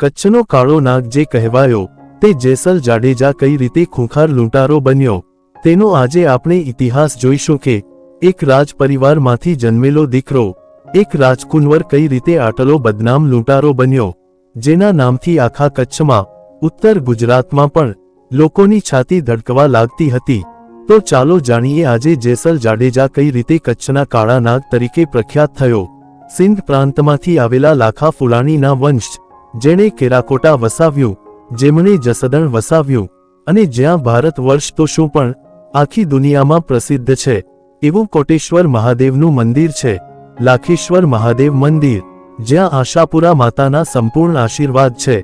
કચ્છનો કાળો નાગ જે કહેવાયો, તે જેસલ જાડેજા કઈ રીતે ખૂંખાર લૂંટારો બન્યો, તેનો આજે આપણે ઇતિહાસ જોઈશું કે, એક રાજ પરિવારમાંથી જન્મેલો દીકરો, એક રાજકુંવર કઈ રીતે આટલો બદનામ લૂંટારો બન્યો, જેના નામથી આખા કચ્છમાં, ઉત્તર ગુજરાતમાં પણ, લોકોની છાતી ધડકવા લાગતી હતી. તો ચાલો જાણીએ આજે જેસલ જાડેજા કઈ રીતે કચ્છના કાળા નાગ તરીકે પ્રખ્યાત થયો. સિંધ પ્રાંતમાંથી આવેલા લાખા ફુલાણીના વંશ જેણે કેરાકોટા વસાવ્યું, જેમણે જસદણ વસાવ્યું, અને જ્યાં ભારત વર્ષ તો શું પણ, આખી દુનિયામાં પ્રસિદ્ધ છે, એવું કોટેશ્વર મહાદેવનું મંદિર છે, લાખેશ્વર મહાદેવ મંદિર, જ્યાં આશાપુરા માતાના સંપૂર્ણ આશીર્વાદ છે,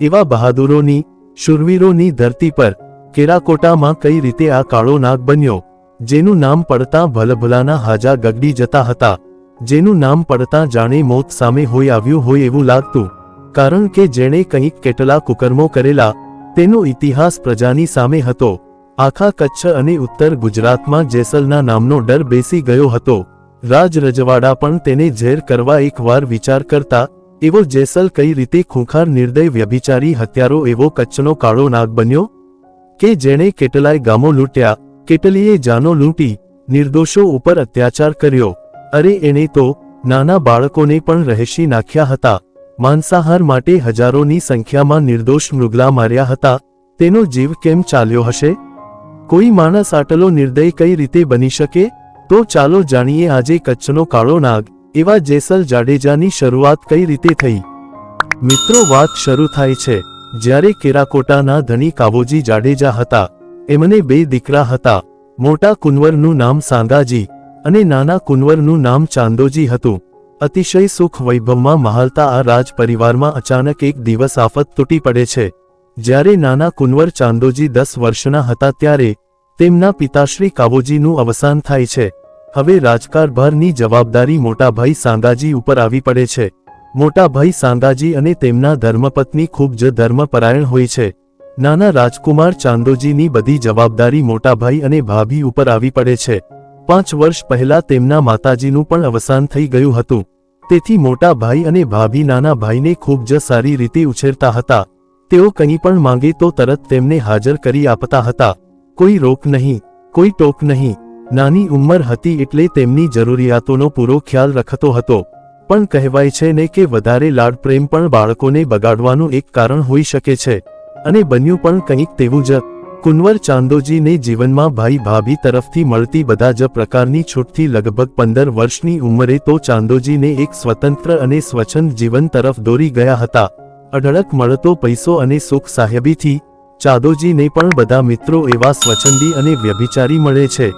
એવા બહાદુરોની, શૂરવીરોની ધરતી પર, કેરાકોટામાં કઈ રીતે આ કાળો નાગ બન્યો, જેનું નામ પડતા ભલભલાના હાજા ગગડી જતા હતા, જેનું નામ પડતા જાણે મોત સામે હોઈ આવ્યું હોય એવું લાગતું. કારણ કે જેણે કંઈક કેટલા કુકર્મો કરેલા, તેનો ઇતિહાસ પ્રજાની સામે હતો. આખા કચ્છ અને ઉત્તર ગુજરાતમાં જેસલના નામનો ડર બેસી ગયો હતો. રાજ રજવાડા પણ તેને ઝેર કરવા એકવાર વિચાર કરતા, એવો જેસલ કઈ રીતે ખૂંખાર નિર્દય વ્યભિચારી હત્યારો એવો કચ્છનો કાળો નાગ બન્યો? કે જેણે કેટલાય ગામો લૂંટ્યા કેટલીએ જાનો લૂંટી, નિર્દોષો ઉપર અત્યાચાર કર્યો? અરે એણે તો નાના બાળકોને પણ રહેશી નાખ્યા હતા. માંસાહાર માટે હજારોની સંખ્યામાં નિર્દોષ મૃગલા માર્યા હતા. તેનો જીવ કેમ ચાલ્યો હશે? કોઈ માણસ આટલો નિર્દય કઈ રીતે બની શકે? તો ચાલો જાણીએ આજે કચ્છનો કાળો નાગ, એવા જેસલ જાડેજાની શરૂઆત કઈ રીતે થઈ? મિત્રો, વાત શરૂ થાય છે. જ્યારે કેરાકોટાના ધણી કાબોજી જાડેજા હતા, એમને બે દીકરા હતા. મોટા કુંવરનું નામ સાંગાજી અને નાના કુંવરનું નામ ચાંદોજી હતું. અતિશય સુખ વૈભવમાં મહાલતા આ રાજ પરિવારમાં અચાનક એક દિવસ આફત તૂટી પડે છે. જ્યારે નાના કુંવર ચાંદોજી દસ વર્ષના હતા ત્યારે તેમના પિતાશ્રી કાબોજીનું અવસાન થાય છે. હવે રાજકારભારની જવાબદારી મોટાભાઈ સાંદાજી ઉપર આવી પડે છે. મોટાભાઈ સાંદાજી અને તેમના ધર્મપત્ની ખૂબ જ ધર્મપરાયણ હોય છે. નાના રાજકુમાર ચાંદોજીની બધી જવાબદારી મોટાભાઈ અને ભાભી ઉપર આવી પડે છે. પાંચ વર્ષ પહેલા તેમના માતાજીનું પણ અવસાન થઈ ગયું હતું. તેથી મોટા ભાઈ અને ભાભી નાના ભાઈને ખૂબ જ સારી રીતે ઉછેરતા હતા. તેઓ કંઈ પણ માંગે તો તરત તેમને હાજર કરી આપતા હતા. કોઈ રોક નહીં, કોઈ ટોક નહીં. નાની ઉંમર હતી એટલે તેમની જરૂરિયાતોનો પૂરો ખ્યાલ રખતો હતો. પણ કહેવાય છે ને કે વધારે લાડ પ્રેમ પણ બાળકોને બગાડવાનું એક કારણ હોઈ શકે છે. અને બન્યું પણ કંઈક તેવું જ. કુંવર ચાંદોજીને જીવનમાં ભાઈ ભાભી તરફથી મળતી બધા જ પ્રકારની છૂટથી લગભગ પંદર વર્ષની ઉંમરે તો ચાંદોજીને એક સ્વતંત્ર અને સ્વચ્છંદ જીવન તરફ દોરી ગયા હતા. અઢળક મળતો પૈસો અને સુખ સાહેબીથી ચાંદોજીને પણ બધા મિત્રો એવા સ્વચ્છંદી અને વ્યભિચારી મળે છે.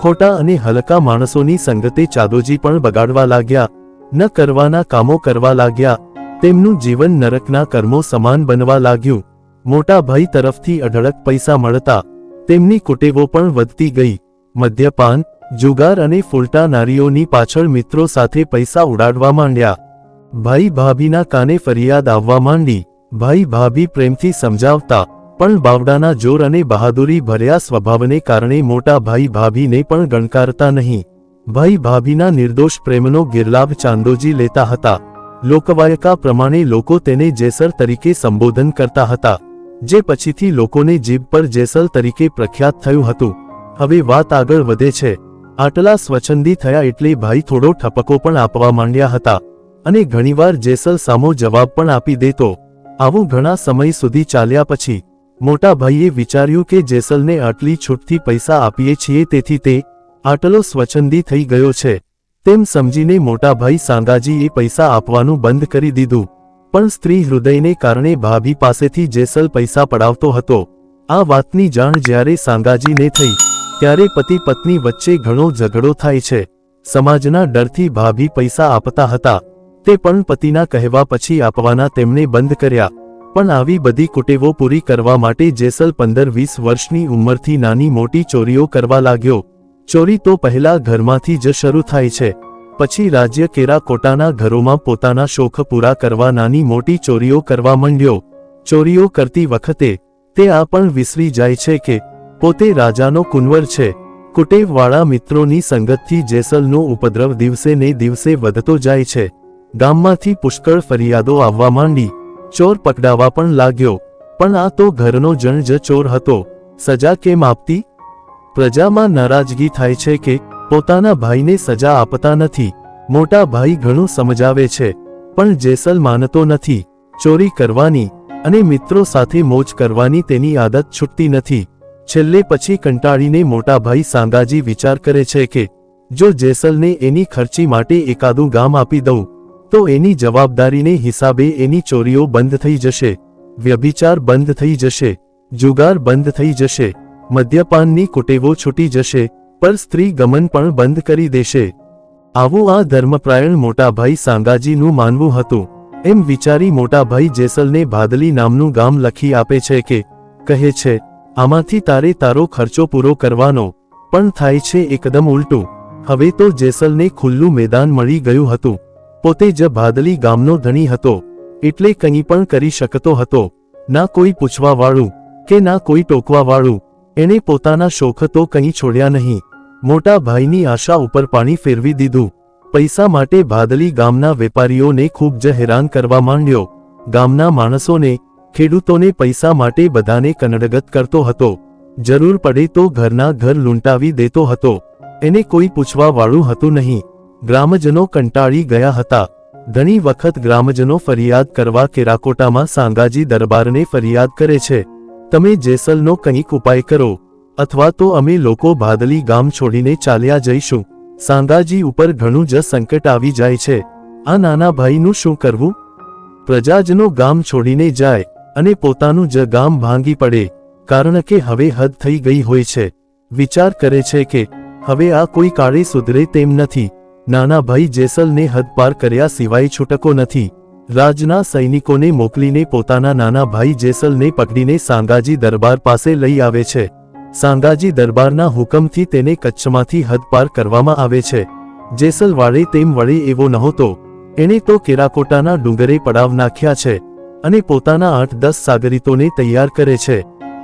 ખોટા અને હલકા માણસોની સંગતે ચાંદોજી પણ બગાડવા લાગ્યા. ન કરવાના કામો કરવા લાગ્યા. તેમનું જીવન નરકના કર્મો સમાન બનવા લાગ્યું. મોટા ભાઈ તરફથી અઢળક પૈસા મળતા તેમની કુટેવો પણ વધતી ગઈ. મદ્યપાન, જુગાર અને ફૂલટા નારીઓની પાછળ મિત્રો સાથે પૈસા ઉડાડવા માંડ્યા. ભાઈ ભાભીના કાને ફરિયાદ આવવા માંડી. ભાઈ ભાભી પ્રેમથી સમજાવતા, પણ બાવડાના જોર અને બહાદુરી ભર્યા સ્વભાવને કારણે મોટા ભાઈ ભાભીને પણ ગણકારતા નહીં. ભાઈ ભાભીના નિર્દોષ પ્રેમનો ગેરલાભ ચાંદોજી લેતા હતા. લોકવાયકા પ્રમાણે લોકો તેને જેસર તરીકે સંબોધન કરતા હતા. જે પછીથી લોકોને જીભ પર જેસલ તરીકે પ્રખ્યાત થયું હતું. હવે વાત આગળ વધે છે. આટલા સ્વચ્છંદી થયા એટલે ભાઈ થોડો ઠપકો પણ આપવા માંડ્યા હતા. અને ઘણીવાર જેસલ સામો જવાબ પણ આપી દેતો આવું ઘણા સમય સુધી ચાલ્યા પછી, મોટા ભાઈએ વિચાર્યું કે જેસલને આટલી છૂટથી પૈસા આપીએ છીએ તેથી તે આટલો સ્વચ્છંદી થઈ ગયો છે. તેમ સમજીને મોટાભાઈ સાંગાજીએ પૈસા આપવાનું બંધ કરી દીધું. પણ સ્ત્રી હૃદયને કારણે ભાભી પાસેથી જેસલ પૈસા પડાવતો હતો, આ વાતની જાણ જ્યારે સાંગાજીને થઈ, ત્યારે પતિ પત્ની વચ્ચે ઘણો ઝઘડો થાય છે. સમાજના ડરથી ભાભી પૈસા આપતા હતા. તે પણ પતિના કહેવા પછી આપવાના તેમણે બંધ કર્યા. પણ આવી બધી કુટેવો પૂરી કરવા માટે જેસલ પંદર વીસ વર્ષની ઉંમરથી નાની મોટી ચોરીઓ કરવા લાગ્યો. ચોરી તો પહેલા ઘરમાંથી જ શરૂ થાય છે. પછી રાજ્ય કેરા કોટાના ઘરોમાં પોતાના શોખ પૂરા કરવા નાની મોટી ચોરીઓ કરવા માંડ્યો. ચોરીઓ કરતી વખતે તે આ પણ વિસરી જાય છે કે પોતે રાજાનો કુંવર છે. કુટેવવાળા મિત્રોની સંગતથી જેસલનો ઉપદ્રવ દિવસે ને દિવસે વધતો જાય છે. ગામમાંથી પુષ્કળ ફરિયાદો આવવા માંડી. ચોર પકડાવા પણ લાગ્યો. પણ આ તો ઘરનો જણ જ ચોર હતો. સજા કેમ આપતી? પ્રજામાં નારાજગી થાય છે કે પોતાના ભાઈને સજા આપતા નથી. મોટા ભાઈ ઘણું સમજાવે છે, પણ જેસલ માનતો નથી. ચોરી કરવાની અને મિત્રો સાથે મોજ કરવાની તેની આદત છૂટતી નથી. છેલ્લે પછી કંટાળીને મોટા ભાઈ સાંગાજી વિચાર કરે છે કે, જો જેસલને એની ખર્ચી માટે એકાદું ગામ આપી દઉં, તો એની જવાબદારીને હિસાબે એની ચોરીઓ બંધ થઈ જશે. વ્યભિચાર બંધ થઈ જશે. જુગાર બંધ થઈ જશે. મદ્યપાનની કુટેવો છૂટી જશે પર સ્ત્રી ગમન પણ બંધ કરી દેશે. આવું આ ધર્મપ્રાયણ મોટાભાઈ સાંગાજીનું માનવું હતું. એમ વિચારી મોટાભાઈ જેસલને ભાદલી નામનું ગામ લખી આપે છે કે, કહે છે, આમાંથી તારે તારો ખર્ચો પૂરો કરવાનો, પણ થાય છે એકદમ ઉલટું. હવે તો જેસલને ખુલ્લું મેદાન મળી ગયું હતું. પોતે જ ભાદલી ગામનો ધણી હતો. એટલે કંઈ પણ કરી શકતો હતો. ના કોઈ પૂછવાવાળું, કે ના કોઈ ટોકવાવાળું એણે પોતાના શોખ તો કંઈ છોડ્યા નહીં. મોટા ભાઈની આશા ઉપર પાણી ફેરવી દીધું. પૈસા માટે ભાદલી ગામના વેપારીઓને ખૂબ જ હેરાન કરવા માંડ્યો. ગામના માણસોને, ખેડૂતોને પૈસા માટે બધાને કનડગત કરતો હતો. જરૂર પડે તો ઘરના ઘર લૂંટાવી દેતો હતો. એને કોઈ પૂછવાવાળું હતું નહીં. ગ્રામજનો કંટાળી ગયા હતા. ઘણી વખત ગ્રામજનો ફરિયાદ કરવા કેરાકોટામાં સાંગાજી દરબારને ફરિયાદ કરે છે. તમે જેસલનો કંઈક ઉપાય કરો, અથવા તો અમે લોકો ભાદલી ગામ છોડીને ચાલ્યા જઈશું. સાંગાજી ઉપર ઘણું જ સંકટ આવી જાય છે. આ નાના ભાઈનું શું કરવું? પ્રજાજનો ગામ છોડીને જાય, અને પોતાનું જ ગામ ભાંગી પડે, કારણ કે હવે હદ થઈ ગઈ હોય છે. વિચાર કરે છે કે, હવે આ કોઈ કાળે સુધરે તેમ નથી. નાના ભાઈ જેસલને હદ પાર કર્યા સિવાય છૂટકો નથી. રાજના સૈનિકોને મોકલીને પોતાના નાના ભાઈ જેસલને પકડીને સાંગાજી દરબાર પાસે લઈ આવે છે. સાંગાજી દરબારના હુકમથી તેને કચ્છમાંથી હદ પાર કરવામાં આવે છે. જેસલ વાળે તેમ વળે એવો નહોતો. એણે તો કેરાકોટાના ડુંગરે પડાવ નાખ્યા છે અને પોતાના આઠ દસ સાગરીતોને તૈયાર કરે છે.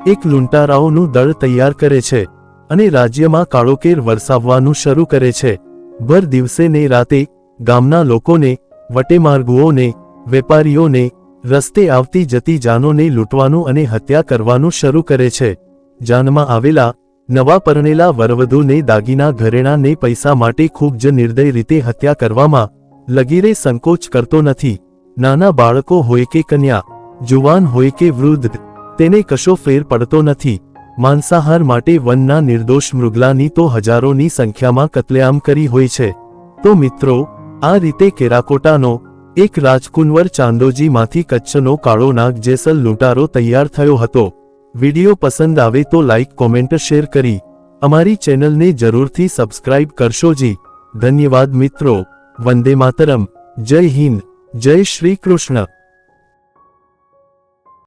એક લૂંટારાઓનું દળ તૈયાર કરે છે અને રાજ્યમાં કાળોકેર વરસાવવાનું શરૂ કરે છે. ભર દિવસે ને રાતે ગામના લોકોને, વટેમાર્ગુઓને વેપારીઓને રસ્તે આવતી જતી જાનોને લૂંટવાનું અને હત્યા કરવાનું શરૂ કરે છે. જાનમાં આવેલા નવા પરણેલા વરવધુને દાગીના ઘરેણાને પૈસા માટે ખૂબ જ નિર્દય રીતે હત્યા કરવામાં લગીરે સંકોચ કરતો નથી. નાના બાળકો હોય કે કન્યા, જુવાન હોય કે વૃદ્ધ, તેને કશો ફેર પડતો નથી. માંસાહાર માટે વનના નિર્દોષ મૃગલાની તો હજારોની સંખ્યામાં કતલેઆમ કરી હોય છે. તો મિત્રો, આ રીતે કેરાકોટાનો એક રાજકુંવર ચાંદોજીમાંથી કચ્છનો કાળો નાગ જેસલ લૂંટારો તૈયાર થયો હતો. વિડિયો પસંદ આવે તો લાઇક કોમેન્ટ, શેર કરી. અમારી ચેનલને જરૂરથી સબસ્ક્રાઇબ કરશો જી. ધન્યવાદ મિત્રો. વંદે માતરમ. જય હિન્દ. જય શ્રી કૃષ્ણ.